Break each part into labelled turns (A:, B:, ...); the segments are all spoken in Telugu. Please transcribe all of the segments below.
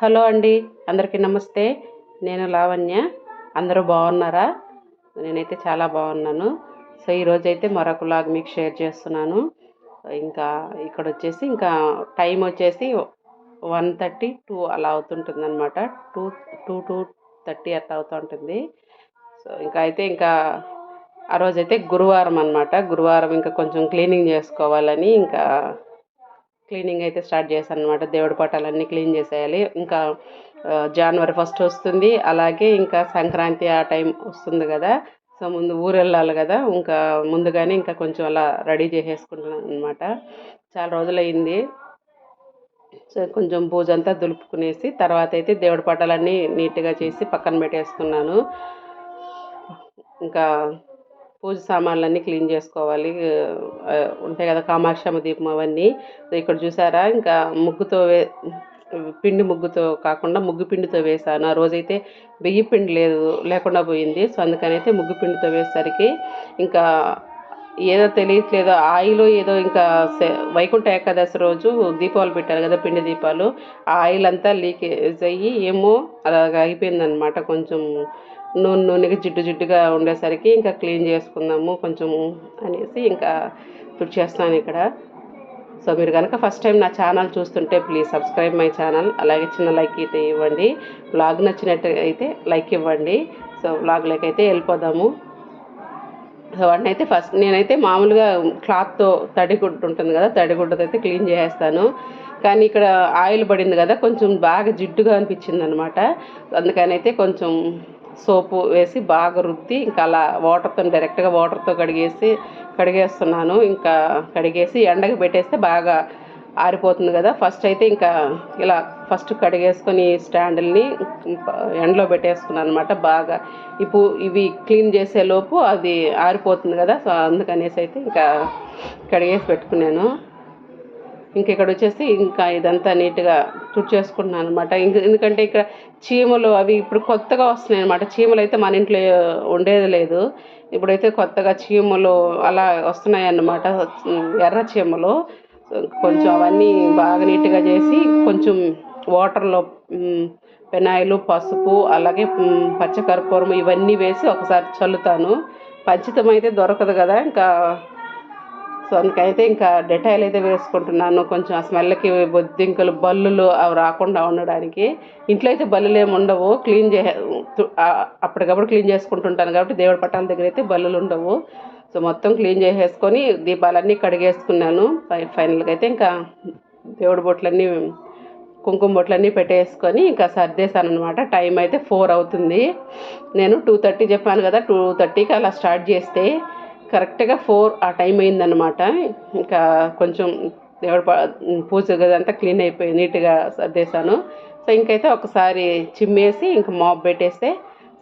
A: హలో అండి అందరికీ నమస్తే. నేను లావణ్య అందరూ బాగున్నారా? నేనైతే చాలా బాగున్నాను. సో ఈరోజైతే మరొక లాగ్ మీకు షేర్ చేస్తున్నాను. ఇంకా ఇక్కడ వచ్చేసి ఇంకా టైం వచ్చేసి వన్ థర్టీ టూ అలా అవుతుంటుంది అనమాట టూ టూ టూ థర్టీ అట్లా అవుతూ ఉంటుంది సో ఇంకా అయితే ఇంకా ఆ రోజైతే గురువారం అనమాట గురువారం ఇంకా కొంచెం క్లీనింగ్ చేసుకోవాలని ఇంకా క్లీనింగ్ అయితే స్టార్ట్ చేశాను అనమాట దేవుడి పటాలన్నీ క్లీన్ చేసేయాలి. ఇంకా జనవరి ఫస్ట్ వస్తుంది. అలాగే ఇంకా సంక్రాంతి ఆ టైం వస్తుంది కదా. సో ముందు ఊరు వెళ్ళాలి కదా. ఇంకా ముందుగానే ఇంకా కొంచెం అలా రెడీ చేసేసుకుంటున్నాను అనమాట చాలా రోజులైంది. సో కొంచెం పూజ అంతా దులుపుకునేసి తర్వాత అయితే దేవుడి పటాలన్నీ నీట్గా చేసి పక్కన పెట్టేసుకున్నాను. ఇంకా పూజ సామాన్లన్నీ క్లీన్ చేసుకోవాలి. ఉంటాయి కదా కామాక్షమ్మ దీపం అవన్నీ. ఇక్కడ చూసారా? ఇంకా ముగ్గుతో వే పిండి ముగ్గుతో కాకుండా ముగ్గు పిండితో వేసాను ఆ రోజైతే బియ్య పిండి లేదు లేకుండా పోయింది. సో అందుకనైతే ముగ్గు పిండితో వేసేసరికి ఇంకా ఏదో తెలియట్లేదు. ఆయిల్ ఏదో ఇంకా వైకుంఠ ఏకాదశి రోజు దీపాలు పెట్టారు కదా పిండి దీపాలు. ఆ ఆయిల్ అంతా లీకేజ్ అయ్యి ఏమో అలాగ అయిపోయిందనమాట కొంచెం నూనె నూనెగా జిడ్డు జిడ్డుగా ఉండేసరికి ఇంకా క్లీన్ చేసుకుందాము కొంచెం అనేసి ఇంకా తుడిచేస్తాను ఇక్కడ. సో మీరు కనుక ఫస్ట్ టైం నా ఛానల్ చూస్తుంటే ప్లీజ్ సబ్స్క్రైబ్ మై ఛానల్. అలాగే చిన్న లైక్ అయితే ఇవ్వండి. బ్లాగ్ నచ్చినట్టు అయితే లైక్ ఇవ్వండి. సో బ్లాగ్లోకి అయితే వెళ్ళిపోదాము. సో వాటిని అయితే ఫస్ట్ నేనైతే మామూలుగా క్లాత్తో తడిగుడ్డ ఉంటుంది కదా తడిగుడ్డతో అయితే క్లీన్ చేసేస్తాను. కానీ ఇక్కడ ఆయిల్ పడింది కదా కొంచెం బాగా జిడ్డుగా అనిపించింది అనమాట అందుకని అయితే కొంచెం సోపు వేసి బాగా రుద్ది ఇంకా అలా వాటర్తో డైరెక్ట్గా వాటర్తో కడిగేసి కడిగేస్తున్నాను. ఇంకా కడిగేసి ఎండకు పెట్టేస్తే బాగా ఆరిపోతుంది కదా. ఫస్ట్ అయితే ఇంకా ఇలా ఫస్ట్ కడిగేసుకొని స్టాండుల్ని ఎండలో పెట్టేసుకున్నాను అనమాట బాగా. ఇప్పుడు ఇవి క్లీన్ చేసేలోపు అది ఆరిపోతుంది కదా. సో అందుకనేసి అయితే ఇంకా కడిగేసి పెట్టుకున్నాను. ఇంక ఇక్కడ వచ్చేసి ఇంకా ఇదంతా నీట్గా తుడిచేసుకుంటున్నాను అనమాట ఎందుకంటే ఇక్కడ చీమలు అవి ఇప్పుడు కొత్తగా వస్తున్నాయి అనమాట చీమలు అయితే మన ఇంట్లో ఉండేది లేదు. ఇప్పుడైతే కొత్తగా చీమలు అలా వస్తున్నాయి అన్నమాట. ఎర్ర చీమలు. కొంచెం అవన్నీ బాగా నీట్గా చేసి కొంచెం వాటర్లో పెనాయిలు పసుపు అలాగే పచ్చకర్పూరం ఇవన్నీ వేసి ఒకసారి చల్లుతాను. పంచితం అయితే దొరకదు కదా. ఇంకా సో అందుకైతే ఇంకా డెటాయిల్ అయితే వేసుకుంటున్నాను. కొంచెం ఆ స్మెల్కి బొద్దింకలు బల్లులు అవి రాకుండా ఉండడానికి. ఇంట్లో అయితే బల్లులు ఏమి ఉండవు. క్లీన్ చే అప్పటికప్పుడు క్లీన్ చేసుకుంటుంటాను కాబట్టి దేవుడి పట్టాల దగ్గర అయితే బల్లులు ఉండవు. సో మొత్తం క్లీన్ చేసేసుకొని దీపాలన్నీ కడిగేసుకున్నాను. ఫై- ఫైనల్గా అయితే ఇంకా దేవుడి బొట్లన్నీ కుంకుమ బొట్లన్నీ పెట్టేసుకొని ఇంకా సర్దేశాను అనమాట టైం అయితే ఫోర్ అవుతుంది. నేను టూ థర్టీ చెప్పాను కదా టూ థర్టీకి అలా స్టార్ట్ చేస్తే కరెక్ట్గా ఫోర్ ఆ టైం అయిందనమాట ఇంకా కొంచెం దేవుడు పూజ గదంతా క్లీన్ అయిపోయి నీట్గా సర్దేశాను. సో ఇంకైతే ఒకసారి చిమ్మేసి ఇంకా మాప్ పెట్టేస్తే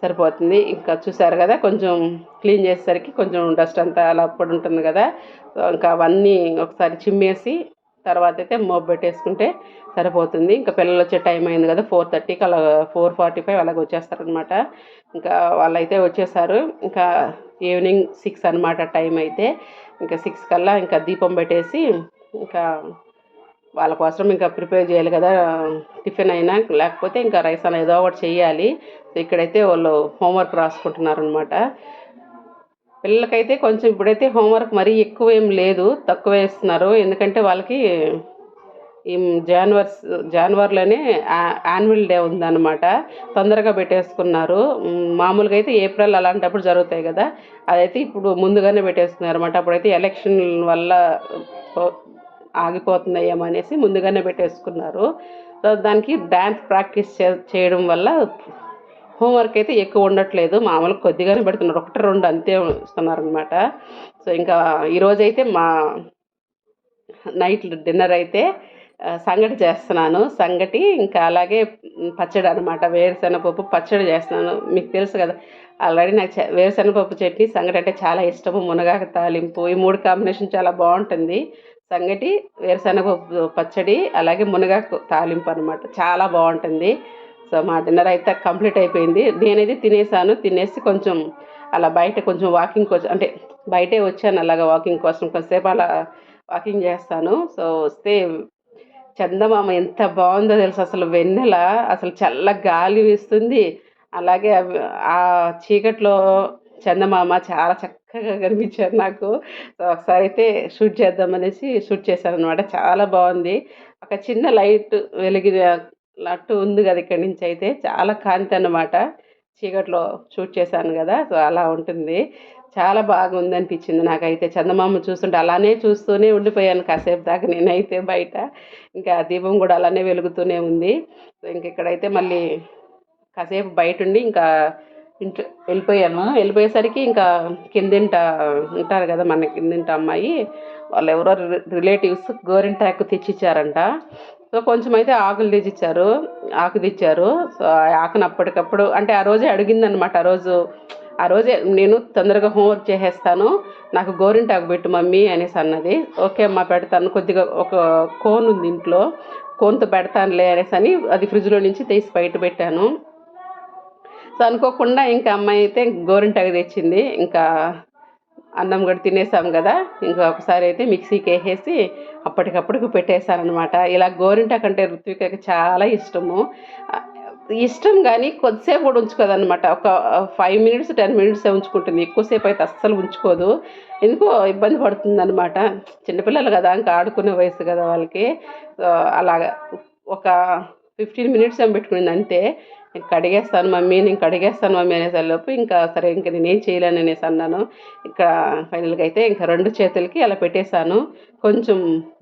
A: సరిపోతుంది. ఇంకా చూసారు కదా కొంచెం క్లీన్ చేసేసరికి కొంచెం డస్ట్ అంతా అలా పడి ఉంటుంది కదా. సో ఇంకా అవన్నీ ఒకసారి చిమ్మేసి తర్వాత అయితే మోబ్ పెట్టేసుకుంటే సరిపోతుంది. ఇంకా పిల్లలు వచ్చే టైం అయింది కదా ఫోర్ థర్టీకి అలా ఫోర్ ఫార్టీ ఫైవ్ అలాగ వచ్చేస్తారనమాట ఇంకా వాళ్ళైతే వచ్చేసారు. ఇంకా ఈవినింగ్ సిక్స్ అనమాట టైం అయితే. ఇంకా సిక్స్ కల్లా ఇంకా దీపం పెట్టేసి ఇంకా వాళ్ళ కోసం ఇంకా ప్రిపేర్ చేయాలి కదా టిఫిన్ అయినా. లేకపోతే ఇంకా రైస్ అయినా ఏదో ఒకటి చేయాలి. ఇక్కడైతే వాళ్ళు హోంవర్క్ రాసుకుంటున్నారు అనమాట పిల్లలకైతే కొంచెం ఇప్పుడైతే హోంవర్క్ మరీ ఎక్కువ ఏం లేదు తక్కువ వేస్తున్నారు. ఎందుకంటే వాళ్ళకి ఈ జాన్వర్స్ జాన్వర్లోనే యాన్యువల్ డే ఉందన్నమాట. తొందరగా పెట్టేసుకున్నారు. మామూలుగా అయితే ఏప్రిల్ అలాంటప్పుడు జరుగుతాయి కదా. అదైతే ఇప్పుడు ముందుగానే పెట్టేసుకున్నారు అనమాట అప్పుడైతే ఎలక్షన్ వల్ల ఆగిపోతున్నాయేమో అనేసి ముందుగానే పెట్టేసుకున్నారు. సో దానికి డ్యాన్స్ ప్రాక్టీస్ చే చేయడం వల్ల హోంవర్క్ అయితే ఎక్కువ ఉండట్లేదు. మామూలుగా కొద్దిగానే పెడుతున్నారు. ఒకటి రెండు అంతే ఇస్తున్నారనమాట సో ఇంకా ఈరోజు అయితే మా నైట్ డిన్నర్ అయితే సంగటి చేస్తున్నాను. సంగటి ఇంకా అలాగే పచ్చడి అనమాట వేరుశనగపప్పు పచ్చడి చేస్తున్నాను. మీకు తెలుసు కదా ఆల్రెడీ నాకు చ- వేరుశనగపప్పు చట్నీ సంగటి అంటే చాలా ఇష్టము. మునగాకు తాలింపు ఈ మూడు కాంబినేషన్ చాలా బాగుంటుంది. సంగటి వేరుశనగపప్పు పచ్చడి అలాగే మునగాకు తాలింపు అనమాట చాలా బాగుంటుంది. సో మా డిన్నర్ అయితే కంప్లీట్ అయిపోయింది. నేనైతే తినేసాను. తినేసి కొంచెం అలా బయట కొంచెం వాకింగ్ కోసం అంటే బయటే వచ్చాను అలాగా వాకింగ్ కోసం. కొంతసేపు అలా వాకింగ్ చేస్తాను. సో వస్తే చందమామ ఎంత బాగుందో తెలుసు అసలు వెన్నెల. అసలు చల్ల గాలి వీస్తుంది. అలాగే ఆ చీకట్లో చందమామ చాలా చక్కగా కనిపించారు నాకు. సో ఒకసారి అయితే షూట్ చేద్దామనేసి షూట్ చేశాను అనమాట చాలా బాగుంది. ఒక చిన్న లైట్ లట్టు ఉంది కదా ఇక్కడి నుంచి అయితే. చాలా కాంతి అన్నమాట. చీకట్లో షూట్ చేశాను కదా సో అలా ఉంటుంది. చాలా బాగుంది అనిపించింది నాకైతే. చందమామ చూస్తుంటే అలానే చూస్తూనే ఉండిపోయాను కాసేపు దాకా నేనైతే బయట. ఇంకా దీపం కూడా అలానే వెలుగుతూనే ఉంది. సో ఇంక ఇక్కడైతే మళ్ళీ కాసేపు బయట ఉండి ఇంకా ఇంట్లో వెళ్ళిపోయాను. వెళ్ళిపోయేసరికి ఇంకా కిందింట ఉంటారు కదా మన కిందింట అమ్మాయి వాళ్ళు ఎవరో రిలేటివ్స్ గోరింటాకు తెచ్చిచ్చారంట. సో కొంచెం అయితే ఆకులు తెచ్చిచ్చారు ఆకు తెచ్చారు. సో ఆకును అప్పటికప్పుడు అంటే ఆ రోజే అడిగిందనమాట ఆ రోజు ఆ రోజే నేను తొందరగా హోంవర్క్ చేసేస్తాను. నాకు గోరింటాకు పెట్టు మమ్మీ అనేసి అన్నది. ఓకే అమ్మ పెడతాను. కొద్దిగా ఒక కోన్ ఉంది ఇంట్లో. కోన్తో పెడతానులే అనేసి అని అది ఫ్రిడ్జ్లో నుంచి తీసి బయట పెట్టాను. సో అనుకోకుండా ఇంకా అమ్మాయి అయితే గోరింటాకు తెచ్చింది. ఇంకా అన్నం కూడా తినేసాం కదా. ఇంకా ఒకసారి అయితే మిక్సీకి వేసేసి అప్పటికప్పుడు పెట్టేశానమాట ఇలా గోరింటాకు అంటే ఋత్వికకి చాలా ఇష్టము. ఇష్టం కానీ కొద్దిసేపు కూడా ఉంచుకోదన్నమాట. ఒక ఫైవ్ మినిట్స్ టెన్ మినిట్స్ ఉంచుకుంటుంది. ఎక్కువసేపు అయితే అస్సలు ఉంచుకోదు. ఎందుకో ఇబ్బంది పడుతుంది అనమాట చిన్నపిల్లలు కదా ఇంకా ఆడుకునే వయసు కదా వాళ్ళకి. అలాగా ఒక ఫిఫ్టీన్ మినిట్స్ ఏం పెట్టుకునింది? అంతే. నేను కడిగేస్తాను మమ్మీ నేను కడిగేస్తాను మమ్మీ అనేసి లోపు ఇంకా సరే ఇంకా నేనేం చేయలేను అనేసి అన్నాను. ఇక్కడ ఫైనల్గా అయితే ఇంకా రెండు చేతులకి అలా పెట్టేశాను. కొంచెం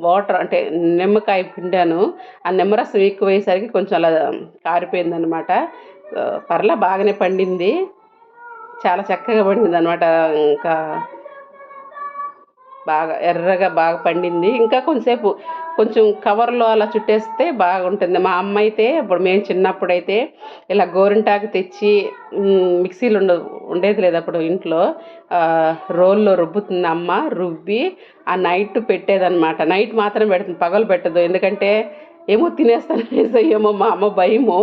A: వాటర్ అంటే నిమ్మకాయ పిండాను. ఆ నిమ్మరసం ఎక్కువ అయ్యేసరికి కొంచెం అలా కారిపోయిందనమాట సో పర్లా బాగానే పండింది. చాలా చక్కగా పండింది అనమాట ఇంకా బాగా ఎర్రగా బాగా పండింది. ఇంకా కొంచెంసేపు కొంచెం కవర్లో అలా చుట్టేస్తే బాగుంటుంది. మా అమ్మ అయితే ఇప్పుడు మేము చిన్నప్పుడైతే ఇలా గోరింటాకు తెచ్చి మిక్సీలు ఉండ ఉండేది లేదు అప్పుడు ఇంట్లో. రోల్లో రుబ్బుతుంది అమ్మ రుబ్బి ఆ నైట్ పెట్టేదన్నమాట. నైట్ మాత్రం పెడుతుంది పగలు పెట్టదు. ఎందుకంటే ఏమో తినేస్తాను ఏమో మా అమ్మ భయము.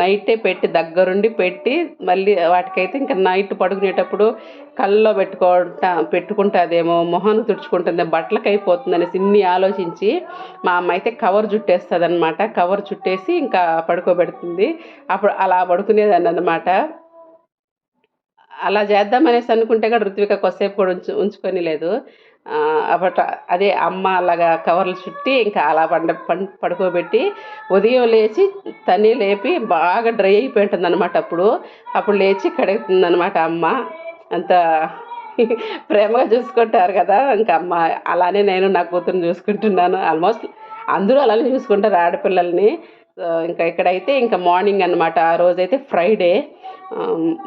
A: నైటే పెట్టి దగ్గరుండి పెట్టి మళ్ళీ వాటికైతే ఇంకా నైట్ పడుకునేటప్పుడు కళ్ళలో పెట్టుకుంటా పెట్టుకుంటుందేమో మొహాన్ని తుడుచుకుంటుంది బట్టలకు అయిపోతుంది అనేసి ఇన్ని ఆలోచించి మా అమ్మ అయితే కవర్ చుట్టేస్తుంది అనమాట కవర్ చుట్టేసి ఇంకా పడుకోబెడుతుంది. అప్పుడు అలా పడుకునేదాన్ని అనమాట అలా చేద్దామనేసి అనుకుంటే కూడా ఋత్విక కొద్దిసేపు కూడా ఉంచు ఉంచుకొని లేదు. అప్పట అదే అమ్మ అలాగా కవర్లు చుట్టి ఇంకా అలా పండ పడుకోబెట్టి ఉదయం లేచి తనే లేపి బాగా డ్రై అయిపోయి ఉంటుంది అనమాట అప్పుడు. అప్పుడు లేచి కడుగుతుంది అనమాట అమ్మ. అంత ప్రేమగా చూసుకుంటారు కదా ఇంకా అమ్మ అలానే నేను నా కూతురుని చూసుకుంటున్నాను. ఆల్మోస్ట్ అందరూ అలానే చూసుకుంటారు ఆడపిల్లల్ని. ఇంకా ఇక్కడైతే ఇంకా మార్నింగ్ అనమాట ఆ రోజైతే ఫ్రైడే.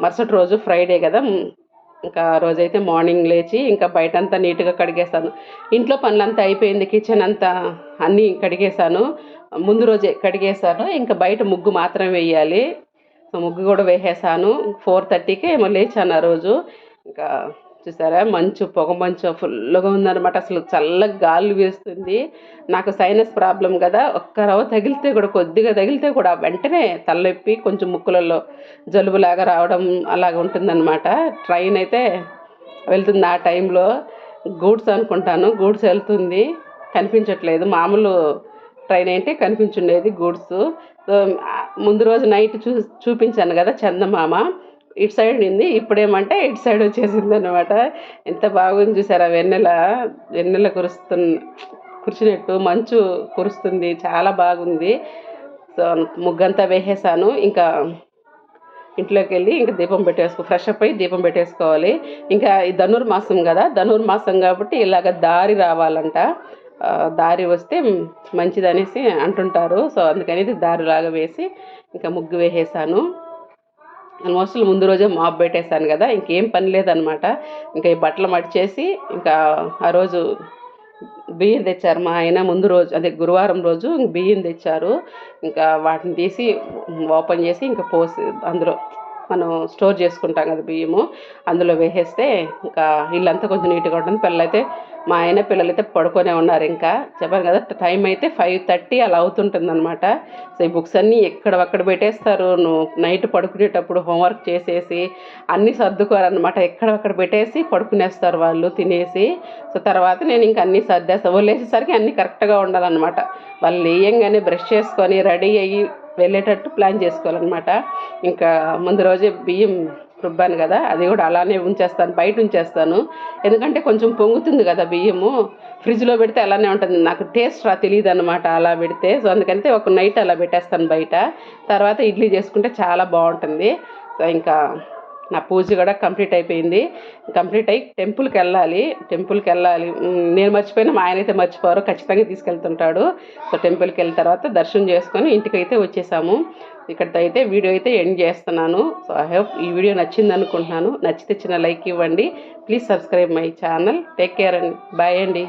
A: మరుసటి రోజు ఫ్రైడే కదా. ఇంకా ఆ రోజైతే మార్నింగ్ లేచి ఇంకా బయటంతా నీట్గా కడిగేసాను ఇంట్లో పనులంతా అయిపోయింది కిచెన్ అంతా అన్నీ కడిగేశాను. ముందు రోజే కడిగేశాను. ఇంకా బయట ముగ్గు మాత్రం వేయాలి. ముగ్గు కూడా వేసేసాను. ఫోర్ థర్టీకి ఏమో లేచాను ఆ రోజు. ఇంకా చూసారా? మంచు పొగ మంచు ఫుల్గా ఉందన్నమాట. అసలు చల్లగా గాలి వేస్తుంది. నాకు సైనస్ ప్రాబ్లం కదా. ఒక్క రవ్వ తగిలితే కూడా కొద్దిగా తగిలితే కూడా వెంటనే తలనొప్పి కొంచెం ముక్కులలో జలుబులాగా రావడం అలాగ ఉంటుందన్నమాట. ట్రైన్ అయితే వెళ్తుంది ఆ టైంలో. గూడ్స్ అనుకుంటాను. గూడ్స్ వెళ్తుంది. కనిపించట్లేదు. మామూలు ట్రైన్ ఏంటి? కనిపించుండేది గూడ్స్. సో ముందు రోజు నైట్ చూ చూపించాను కదా చందమామ. ఇటు సైడ్ నింది ఇప్పుడేమంటే ఇటు సైడ్ వచ్చేసింది అనమాట ఎంత బాగుంది చూసారా వెన్నెల. వెన్నెల కురుస్తున్న కురిచినట్టు మంచు కురుస్తుంది చాలా బాగుంది. సో ముగ్గంతా వేసేసాను. ఇంకా ఇంట్లోకి వెళ్ళి ఇంకా దీపం పెట్టేసుకో ఫ్రెష్ అప్ అయ్యి దీపం పెట్టేసుకోవాలి. ఇంకా ఈ ధనుర్మాసం కదా ధనుర్మాసం కాబట్టి ఇలాగ దారి రావాలంట. దారి వస్తే మంచిదనేసి అంటుంటారు. సో అందుకని దారిలాగా వేసి ఇంకా ముగ్గు వేసేసాను. ఆల్మోస్ట్ ముందు రోజే మాప్ పెట్టేశాను కదా ఇంకేం పని లేదనమాట. ఇంకా ఈ బట్టలు మడిచేసి ఇంకా ఆ రోజు బియ్యం తెచ్చారు మా ఆయన ముందు రోజు అదే గురువారం రోజు బియ్యం తెచ్చారు. ఇంకా వాటిని తీసి ఓపెన్ చేసి ఇంకా పోసి అందులో మనం స్టోర్ చేసుకుంటాం కదా బియ్యము అందులో వేసేస్తే ఇంకా ఇల్లంతా కొంచెం నీట్గా ఉంటుంది. పిల్లలైతే మా ఆయన పిల్లలైతే పడుకొనే ఉన్నారు ఇంకా. చెప్పాను కదా టైం అయితే ఫైవ్ థర్టీ అలా అవుతుంటుంది అనమాట సో ఈ బుక్స్ అన్నీ ఎక్కడ అక్కడ పెట్టేస్తారు. నువ్వు నైట్ పడుకునేటప్పుడు హోంవర్క్ చేసేసి అన్నీ సర్దుకోరనమాట ఎక్కడక్కడ పెట్టేసి పడుకునేస్తారు వాళ్ళు తినేసి. సో తర్వాత నేను ఇంకా అన్నీ సర్దేస్తాను వేసేసరికి అన్నీ కరెక్ట్గా ఉండాలన్నమాట. వాళ్ళు లేయంగానే బ్రష్ చేసుకొని రెడీ అయ్యి వెళ్ళేటట్టు ప్లాన్ చేసుకోవాలన్నమాట. ఇంకా ముందు రోజే బియ్యం రుబ్బాను కదా అది కూడా అలానే ఉంచేస్తాను బయట ఉంచేస్తాను. ఎందుకంటే కొంచెం పొంగుతుంది కదా బియ్యము ఫ్రిడ్జ్లో పెడితే అలానే ఉంటుంది. నాకు టేస్ట్ రా తెలియదు అనమాట అలా పెడితే. సో అందుకంటే ఒక నైట్ అలా పెట్టేస్తాను బయట. తర్వాత ఇడ్లీ చేసుకుంటే చాలా బాగుంటుంది. సో ఇంకా నా పూజ కూడా కంప్లీట్ అయిపోయింది. కంప్లీట్ అయ్యి టెంపుల్కి వెళ్ళాలి. టెంపుల్కి వెళ్ళాలి. నేను మర్చిపోయినా మా ఆయన అయితే మర్చిపోరు. ఖచ్చితంగా తీసుకెళ్తుంటాడు. సో టెంపుల్కి వెళ్ళిన తర్వాత దర్శనం చేసుకొని ఇంటికైతే వచ్చేసాము. ఇక్కడితో అయితే వీడియో అయితే ఎండ్ చేస్తున్నాను. సో ఐ హోప్ ఈ వీడియో నచ్చింది అనుకుంటున్నాను. నచ్చితే చిన్న లైక్ ఇవ్వండి. Please subscribe my channel take care అండి బాయ్ అండి.